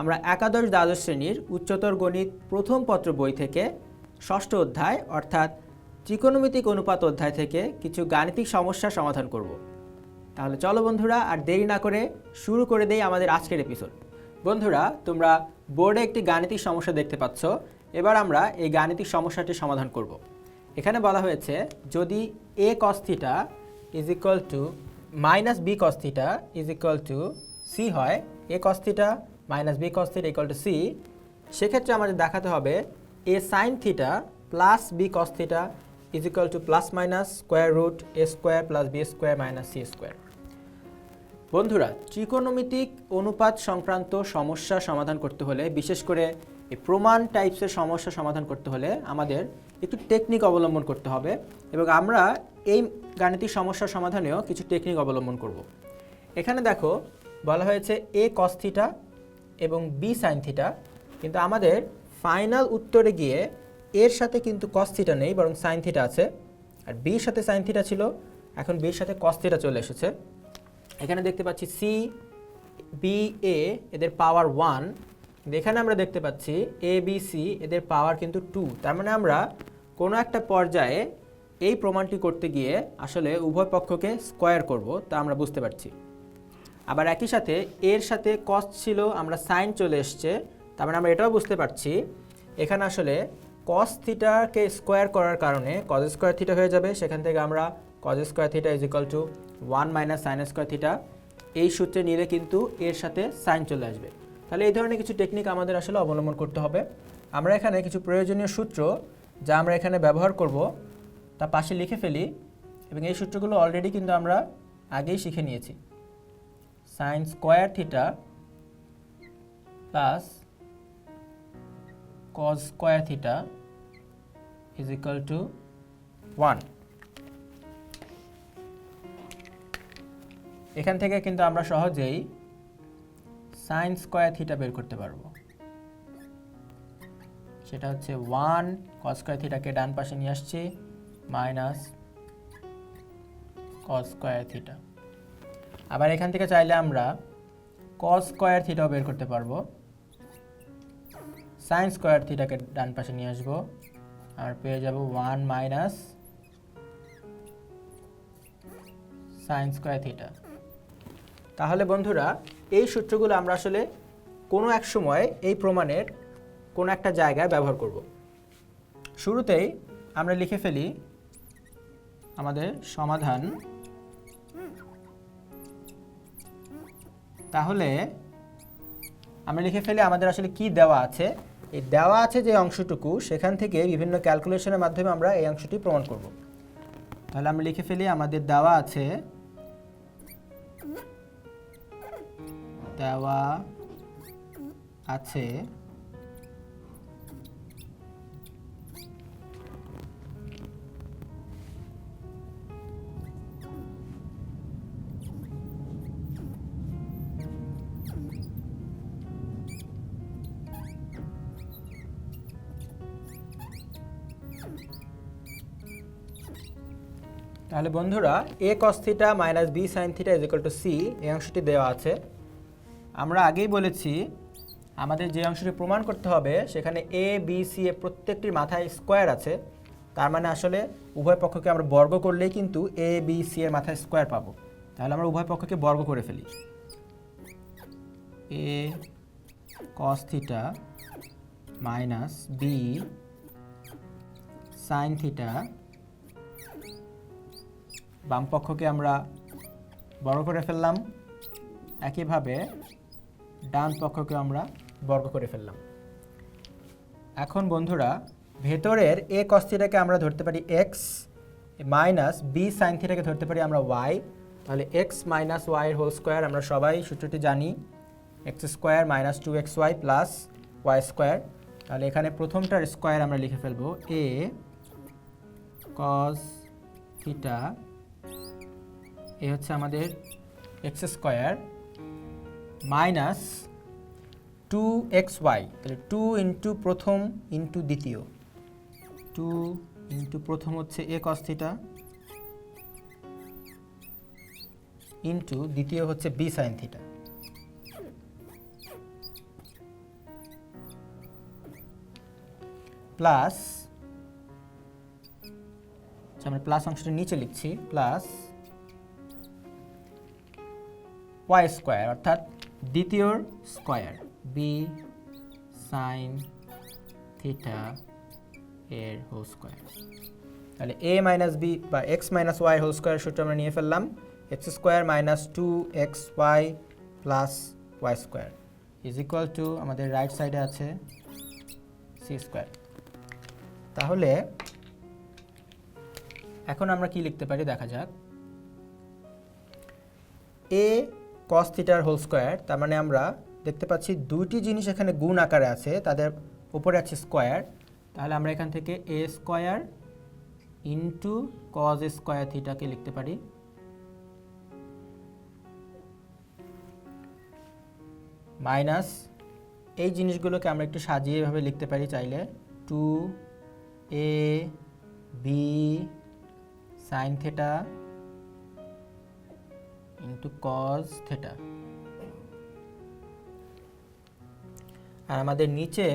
আমরা একাদশ দ্বাদশ শ্রেণির উচ্চতর গণিত প্রথম পত্র বই থেকে ষষ্ঠ অধ্যায় অর্থাৎ ত্রিকোণমিতিক অনুপাত অধ্যায় থেকে কিছু গাণিতিক সমস্যার সমাধান করব। তাহলে চলো বন্ধুরা, আর দেরি না করে শুরু করে দেই আমাদের আজকের এপিসোড বন্ধুরা, তোমরা বোর্ডে একটি গাণিতিক সমস্যা দেখতে পাচ্ছ। এবার আমরা এই গাণিতিক সমস্যাটি সমাধান করব। এখানে বলা হয়েছে, যদি A cos theta is equal to minus B cos theta is equal to C হয় A cos theta minus B cos theta equal to C সেক্ষেত্রে আমাদের দেখাতে হবে A sine theta plus B cos theta is equal to plus minus square root A square plus B square minus C square বন্ধুরা ত্রিকোণমিতিক অনুপাত সংক্রান্ত সমস্যা সমাধান করতে হলে, বিশেষ করে প্রমাণ টাইপসের সমস্যা সমাধান করতে হলে আমাদের একটু টেকনিক অবলম্বন করতে হবে এবং আমরা এই গাণিতিক সমস্যার সমাধানেও কিছু টেকনিক অবলম্বন করব। এখানে দেখো, বলা হয়েছে এ কস থিটা এবং বি সাইন থিটা কিন্তু আমাদের ফাইনাল উত্তরে গিয়ে এর সাথে কিন্তু কস থিটা নেই, বরং সাইন থিটা আছে। আর বির সাথে সাইন থিটা ছিল, এখন বির সাথে কস চলে এসেছে। এখানে দেখতে পাচ্ছি সি বি এ এদের পাওয়ার ওয়ান এখানে আমরা দেখতে পাচ্ছি এ বি সি এদের পাওয়ার কিন্তু টু তার মানে আমরা কোনো একটা পর্যায়ে এই প্রমাণটি করতে গিয়ে আসলে উভয় পক্ষকে স্কোয়ার করব, তা আমরা বুঝতে পারছি। আবার একই সাথে এর সাথে কস ছিল, আমরা সাইন চলে এসছে। তার মানে আমরা এটাও বুঝতে পারছি। এখানে আসলে কস থিটাকে স্কোয়ার করার কারণে কজ স্কোয়ার থিটা হয়ে যাবে। সেখান থেকে আমরা cos square theta is equal to one minus sine square theta এই সূত্রে নিলে কিন্তু এর সাথে সাইন চলে আসবে। তাহলে এই ধরনের কিছু টেকনিক আমাদের আসলে অবলম্বন করতে হবে। আমরা এখানে কিছু প্রয়োজনীয় সূত্র যা আমরা এখানে ব্যবহার করব, তা পাশে লিখে ফেলি এবং এই সূত্রগুলো অলরেডি কিন্তু আমরা আগেই শিখে নিয়েছি। Sine square theta plus cos square theta is equal to one এখান থেকে কিন্তু আমরা সহজেই সাইন স্কোয়ার থিটা বের করতে পারব। সেটা হচ্ছে ওয়ান কস স্কোয়ার থিটাকে ডান পাশে নিয়ে আসছি মাইনাস কস স্কোয়ার থিটা আবার এখান থেকে চাইলে আমরা কস স্কোয়ার থিটাও বের করতে পারব। সাইন স্কোয়ার থিটাকে ডান পাশে নিয়ে আসব। আর পেয়ে যাব one minus sine square theta তাহলে বন্ধুরা, এই সূত্রগুলো আমরা আসলে কোনো এক সময় এই প্রমাণের কোনো একটা জায়গায় ব্যবহার করব। শুরুতেই আমরা লিখে ফেলি আমাদের সমাধান তাহলে আমরা লিখে ফেলি আমাদের আসলে কি দেওয়া আছে। এই দেওয়া আছে যে অংশটুকু, সেখান থেকে বিভিন্ন ক্যালকুলেশনের মাধ্যমে আমরা এই অংশটি প্রমাণ করব। তাহলে আমরা লিখে ফেলি আমাদের দেওয়া আছে দেওয়া আছে তাহলে বন্ধুরা A cos theta minus B sine theta is equal to C এই অংশটি দেওয়া আছে। আমরা আগেই বলেছি, আমাদের যে অংশটি প্রমাণ করতে হবে, সেখানে এ বি সি এ প্রত্যেকটির মাথায় স্কোয়ার আছে। তার মানে আসলে উভয় পক্ষকে আমরা বর্গ করলেই কিন্তু এ বি সি এর মাথায় স্কোয়ার পাবো। তাহলে আমরা উভয় পক্ষকে বর্গ করে ফেলি। A cos theta minus B sine theta বাম পক্ষকে আমরা বর্গ করে ফেললাম। একইভাবে ডান পক্ষকে আমরা বর্গ করে ফেললাম। এখন বন্ধুরা, ভেতরের এ কস্থিটাকে আমরা ধরতে পারি এক্স মাইনাস বি সাইন থিটাকে ধরতে পারি আমরা ওয়াই তাহলে X minus Y whole square আমরা সবাই সূত্রটি জানি। X square minus two X Y plus Y square তাহলে এখানে প্রথমটার স্কোয়ার আমরা লিখে ফেলব এ কজ থিটা এ হচ্ছে আমাদের X square minus two X Y তাহলে টু ইন্টু প্রথম ইন্টু দ্বিতীয়। টু ইন্টু প্রথম হচ্ছে এ কস থিটা ইন্টু দ্বিতীয় হচ্ছে বি সাইন থিটা। প্লাস আচ্ছা, আমরা প্লাস অংশটা নিচে লিখছি প্লাস ওয়াই স্কোয়ার অর্থাৎ দ্বিতীয়র স্কোয়ার বি সাইন থিটা এর হোল স্কোয়ার তাহলে এ মাইনাস বি বা X minus Y whole square সূত্র আমরা নিয়ে ফেললাম। X square minus two X Y plus Y square is equal to আমাদের রাইট সাইডে আছে সি স্কোয়ার তাহলে এখন আমরা কি লিখতে পারি? দেখা যাক। এ কস থিটার হোল স্কোয়ার তার মানে আমরা দেখতে পাচ্ছি দুইটি জিনিস এখানে গুণ আকারে আছে, তাদের উপরে আছে স্কোয়ার তাহলে আমরা এখান থেকে A square into cos square থিটাকে লিখতে পারি। মাইনাস এই জিনিসগুলোকে আমরা একটু সাজিয়ে এভাবে লিখতে পারি চাইলে। Two A B sine theta into cos theta আর আমাদের নিচে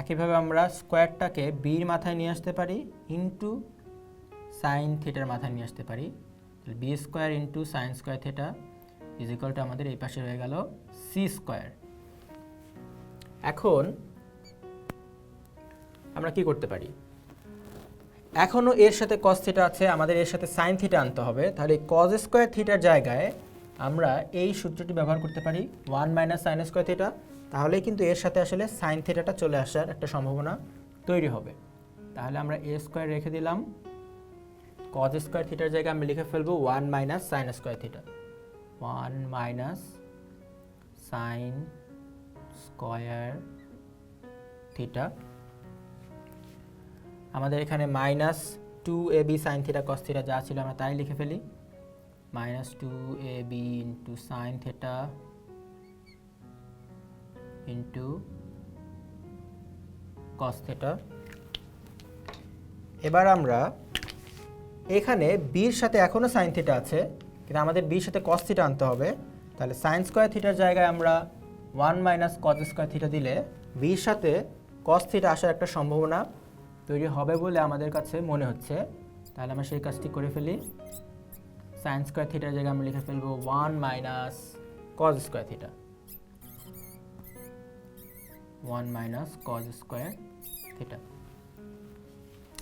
একইভাবে আমরা স্কোয়ারটাকে বির মাথায় নিয়ে আসতে পারি ইন্টু সাইন থিটার মাথায় নিয়ে আসতে পারি। B square into sine square theta is equal to আমাদের এই পাশে হয়ে গেল সি স্কোয়ার। এখন আমরা কি করতে পারি? এখনও এর সাথে কস থিটা আছে, আমাদের এর সাথে সাইন থিটা আনতে হবে। তাহলে কজ স্কোয়ার থিটার জায়গায় আমরা এই সূত্রটি ব্যবহার করতে পারি one minus sine square theta তাহলেই কিন্তু এর সাথে আসলে সাইন থিটাটা চলে আসার একটা সম্ভাবনা তৈরি হবে। তাহলে আমরা এ স্কোয়ার রেখে দিলাম। কজ স্কোয়ার থিটার জায়গায় আমি লিখে ফেলব one minus sine square theta one minus sine square theta আমাদের এখানে minus two A B sine theta cos theta যা ছিল আমরা তাই লিখে ফেলি। Minus two A B into sine theta into cos theta. এবার আমরা এখানে বির সাথে এখনও সাইন থিটা আছে, কিন্তু আমাদের বির সাথে কস থিটা আনতে হবে। তাহলে সাইন স্কোয়ার থিটার জায়গায় আমরা one minus cos square theta দিলে বির সাথে কস থিটা আসার একটা সম্ভাবনা তৈরি হবে বলে আমাদের কাছে মনে হচ্ছে। তাহলে আমরা সেই কাজটি করে ফেলি। সাইন স্কোয়ার থিটার জায়গায় আমরা লিখে ফেলব one minus cos square theta one minus cos square theta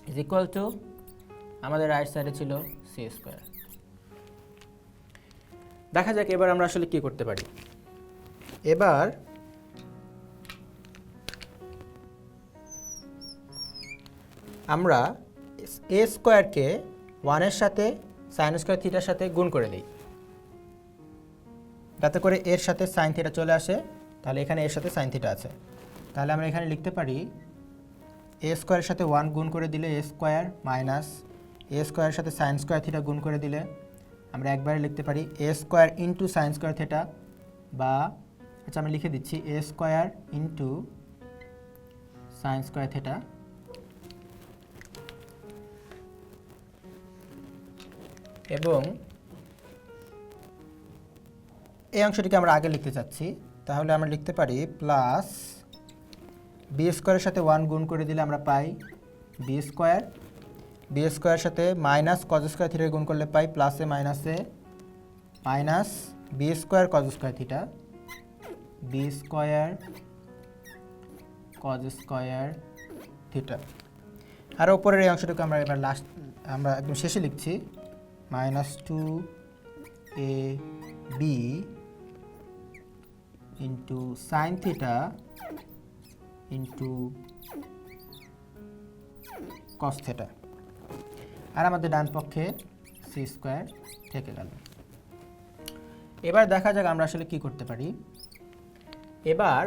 is equal to আমাদের রাইট সাইডে ছিল সি স্কোয়ার দেখা যাক এবার আমরা আসলে কি করতে পারি। এবার আমরা এ স্কোয়ারকে ওয়ানের সাথে সাইন স্কোয়ার থিটার সাথে গুণ করে দিই। যাতে করে এর সাথে সাইন থিটা চলে আসে, তাহলে এখানে এর সাথে সাইন থিটা আছে। তাহলে আমরা এখানে লিখতে পারি এ স্কোয়ারের সাথে ওয়ান গুণ করে দিলে এ স্কোয়ার মাইনাস এ স্কোয়ারের সাথে সাইন স্কোয়ার থিটা গুণ করে দিলে, আমরা একবারে লিখতে পারি A square into sine square theta বা আচ্ছা আমি লিখে দিচ্ছি A square into sine square theta এবং এই অংশটিকে আমরা আগে লিখতে চাচ্ছি। তাহলে আমরা লিখতে পারি প্লাস বি স্কোয়ারের সাথে ওয়ান গুণ করে দিলে আমরা পাই বি স্কোয়ার। বি স্কোয়ারের সাথে মাইনাস কজ স্কোয়ার থিটা গুণ করলে পাই প্লাসে মাইনাসে minus B square cos square theta B square cos square theta আর ওপরের এই অংশটুকু আমরা এবার লাস্ট আমরা একদম শেষে লিখছি। A B into sine theta into cos theta আর আমাদের ডান পক্ষে সি স্কোয়ার থেকে গেল। এবার দেখা যাক আমরা আসলে কি করতে পারি। এবার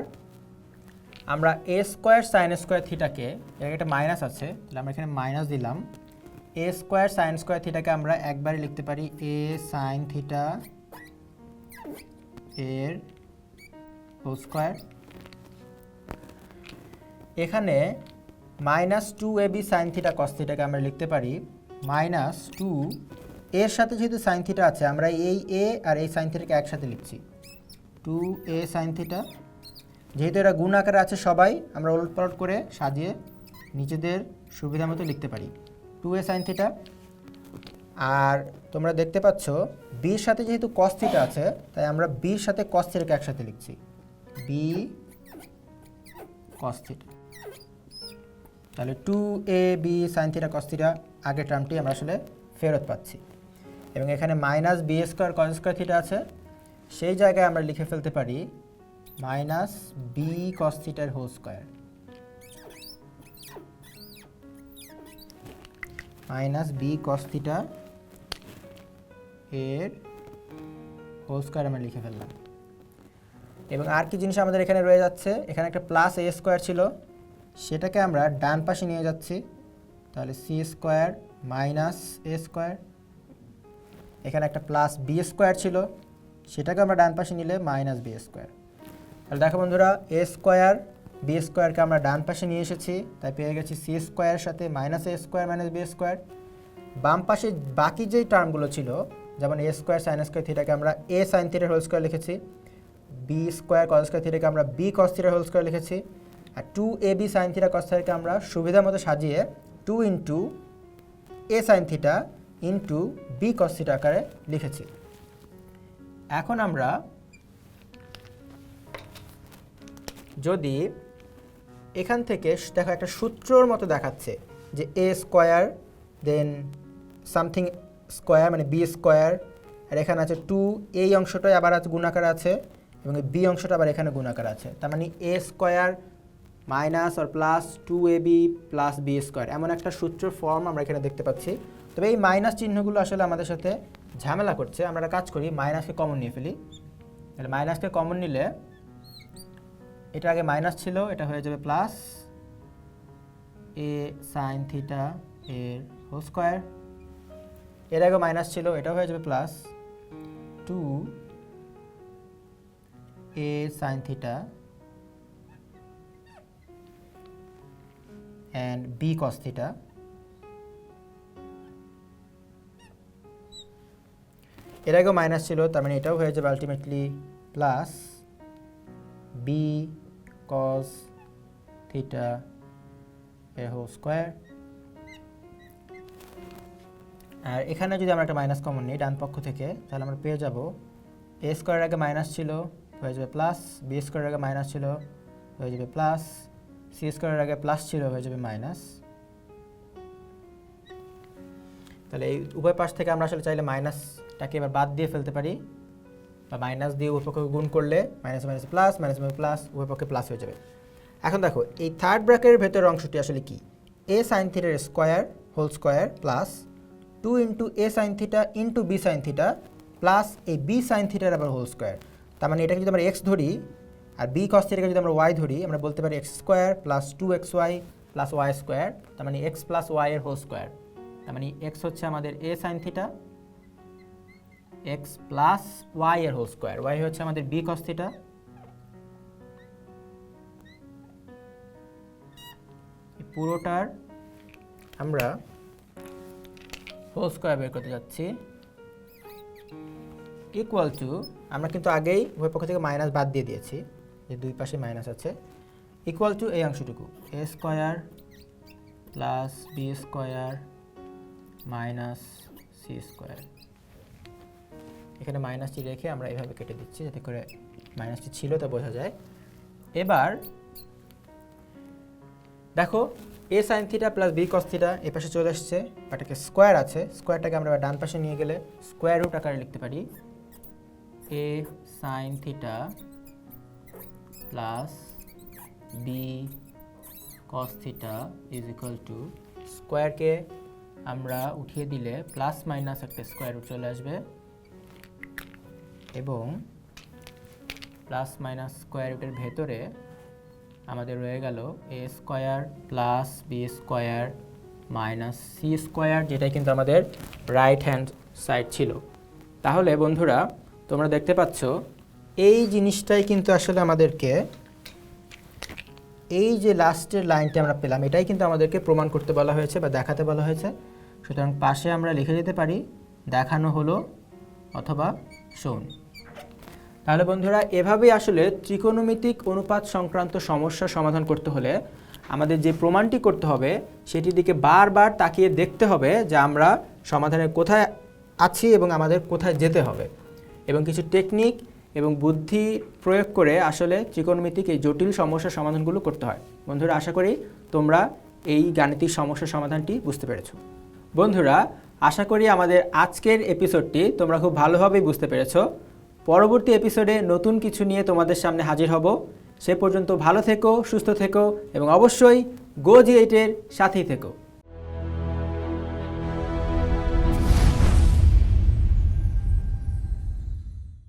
আমরা এ স্কোয়ার সাইন স্কোয়ার থিটাকে এর একটা মাইনাস আছে, তাহলে আমরা এখানে মাইনাস দিলাম। এ স্কোয়ার সাইন স্কোয়ার থিটাকে আমরা একবারে লিখতে পারি এ সাইন থিটা এর হোল স্কোয়ার এখানে minus two A B sine theta cos থিটাকে আমরা লিখতে পারি মাইনাস টু এর সাথে যেহেতু সাইন থিটা আছে, আমরা এই এ আর এই সাইন থিটাকে একসাথে লিখছি। টু এ সাইন থিটা যেহেতু এরা গুণ আকারে আছে সবাই, আমরা ওলট পালট করে সাজিয়ে নিজেদের সুবিধা মতো লিখতে পারি। টু এ সাইন থিটা আর তোমরা দেখতে পাচ্ছ বির সাথে যেহেতু কস থিটা আছে, তাই আমরা বির সাথে কস একসাথে লিখছি। বি কস থিটা তাহলে two A B sine theta cos theta আগের টার্মটি আমরা আসলে ফেরত পাচ্ছি। এবং এখানে minus B square cos square theta আছে। সেই জায়গায় আমরা লিখে ফেলতে পারি মাইনাস বি কস থিটার whole square minus B cos theta এর হোল স্কোয়ার আমরা লিখে ফেললাম। এবং আর কি জিনিস আমাদের এখানে রয়ে যাচ্ছে, এখানে একটা প্লাস এ স্কোয়ার ছিল, সেটাকে আমরা ডান পাশে নিয়ে যাচ্ছি। তাহলে c square minus a square এখানে একটা প্লাস বি স্কোয়ার ছিল, সেটাকে আমরা ডান পাশে নিলে মাইনাস বি স্কোয়ার তাহলে দেখো বন্ধুরা এ স্কোয়ার বি স্কোয়ারকে আমরা ডান পাশে নিয়ে এসেছি, তাই পেয়ে গেছি সি স্কোয়ারের সাথে minus a square minus b square. বাম পাশে বাকি যেই টার্মগুলো ছিল, যেমন এ স্কোয়ার সাইন স্কোয়ার থিটাকে আমরা এ সাইন থিটার হোল স্কোয়ার লিখেছি, বি স্কোয়ার কস স্কোয়ার থিটাকে আমরা বি কস থিটার হোল স্কোয়ার লিখেছি, আর two a b sine theta cos থিটাকে আমরা সুবিধা মতো সাজিয়ে two into a sine theta into b cos theta আকারে লিখেছি। এখন আমরা যদি এখান থেকে দেখো একটা সূত্রর মতো দেখাচ্ছে যে a square then something square মানে বি স্কোয়ার আর এখানে আছে টু এই অংশটাই আবার আছে গুণাকার আছে, এবং বি অংশটা আবার এখানে গুণাকার আছে। তার মানে a square minus R plus two a b plus b square এমন একটা সূত্রের ফর্ম আমরা এখানে দেখতে পাচ্ছি। তবে এই মাইনাস চিহ্নগুলো আসলে আমাদের সাথে ঝামেলা করছে। আমরা কাজ করি মাইনাসকে কমন নিয়ে ফেলি। তাহলে মাইনাসকে কমন নিলে এটা আগে মাইনাস ছিল, এটা হয়ে যাবে প্লাস এ সাইন থিটা এর হোল স্কোয়ার এর আগে মাইনাস ছিল এটা হয়ে যাবে plus two a sine theta and b cos theta এর আগেও মাইনাস ছিল, তার মানে এটাও হয়ে যাবে ultimately plus b cos theta এর হোল স্কোয়ার আর এখানে যদি আমরা একটা মাইনাস কমন নিই, ডান পক্ষ থেকে, তাহলে আমরা পেয়ে যাব এ স্কোয়ারের আগে মাইনাস ছিল, হয়ে যাবে প্লাস বি স্কোয়ারের আগে মাইনাস ছিল, হয়ে যাবে প্লাস সি স্কোয়ারের আগে প্লাস ছিল, হয়ে যাবে মাইনাস তাহলে এই উভয় পাশ থেকে আমরা আসলে চাইলে মাইনাসটাকে এবার বাদ দিয়ে ফেলতে পারি। বা মাইনাস দিয়ে উভয় পক্ষকে গুণ করলে minus minus plus minus minus plus উভয় পক্ষে প্লাস হয়ে যাবে। এখন দেখো, এই থার্ড ব্র্যাকেটের ভেতরের অংশটি আসলে কি? এ সাইন থিটার square whole square plus two into a sine theta into b sine theta plus এই বি সাইন থিটার আবার হোল স্কোয়ার তার মানে এটাকে যদি আমরা এক্স ধরি আর বি কস থিটাকে যদি আমরা ওয়াই ধরি, আমরা বলতে পারি x square plus two x y plus y square তার মানে এক্স প্লাস ওয়াই এর হোল স্কোয়ার তার মানে এক্স হচ্ছে আমাদের a sine theta x plus y এর হোল স্কোয়ার ওয়াই হচ্ছে আমাদের বি কস পুরোটার আমরা হোল স্কোয়ার বের করতে যাচ্ছি। ইকুয়াল টু আমরা কিন্তু আগেই উভয় পক্ষ থেকে মাইনাস বাদ দিয়ে দিয়েছি, যে দুই পাশে মাইনাস আছে। ইকুয়াল টু এই অংশটুকু a square plus b square minus c square এখানে মাইনাসটি রেখে আমরা এভাবে কেটে দিচ্ছি যাতে করে মাইনাসটি ছিল তা বোঝা যায়। এবার, দেখো a sine theta plus b cos theta এ পাশে চলে আসছে এটাকে স্কোয়ার আছে। স্কোয়ারটাকে আমরা ডান পাশে নিয়ে গেলে স্কোয়ার রুট আকারে লিখতে পারি। A sine theta plus b cos theta is equal to স্কোয়ারকে আমরা উঠিয়ে দিলে প্লাস মাইনাস একটা স্কোয়ার রুট চলে আসবে। এবং প্লাস মাইনাস স্কোয়ার রুটের ভেতরে আমাদের রয়ে গেল a square plus b square minus c square যেটাই কিন্তু আমাদের রাইট হ্যান্ড সাইড ছিল। তাহলে বন্ধুরা, তোমরা দেখতে পাচ্ছ, এই জিনিসটাই কিন্তু আসলে আমাদেরকে এই যে লাস্টের লাইনটা আমরা পেলাম, এটাই কিন্তু আমাদেরকে প্রমাণ করতে বলা হয়েছে বা দেখাতে বলা হয়েছে। সুতরাং পাশে আমরা লিখে দিতে পারি, দেখানো হলো অথবা শোন তাহলে বন্ধুরা, এভাবেই আসলে ত্রিকোণমিতিক অনুপাত সংক্রান্ত সমস্যা সমাধান করতে হলে আমাদের যে প্রমাণটি করতে হবে, সেটির দিকে বারবার তাকিয়ে দেখতে হবে যে আমরা সমাধানের কোথায় আছি এবং আমাদের কোথায় যেতে হবে। এবং কিছু টেকনিক এবং বুদ্ধি প্রয়োগ করে আসলে ত্রিকোণমিতিক এই জটিল সমস্যার সমাধানগুলো করতে হয়। বন্ধুরা, আশা করি তোমরা এই গাণিতিক সমস্যার সমাধানটি বুঝতে পেরেছ। বন্ধুরা, আশা করি আমাদের আজকের এপিসোডটি তোমরা খুব ভালোভাবেই বুঝতে পেরেছ। পরবর্তী এপিসোডে নতুন কিছু নিয়ে তোমাদের সামনে হাজির হব। সে পর্যন্ত ভালো থেকো, সুস্থ থেকো এবং অবশ্যই গো জি এইটের সাথেই থেকো।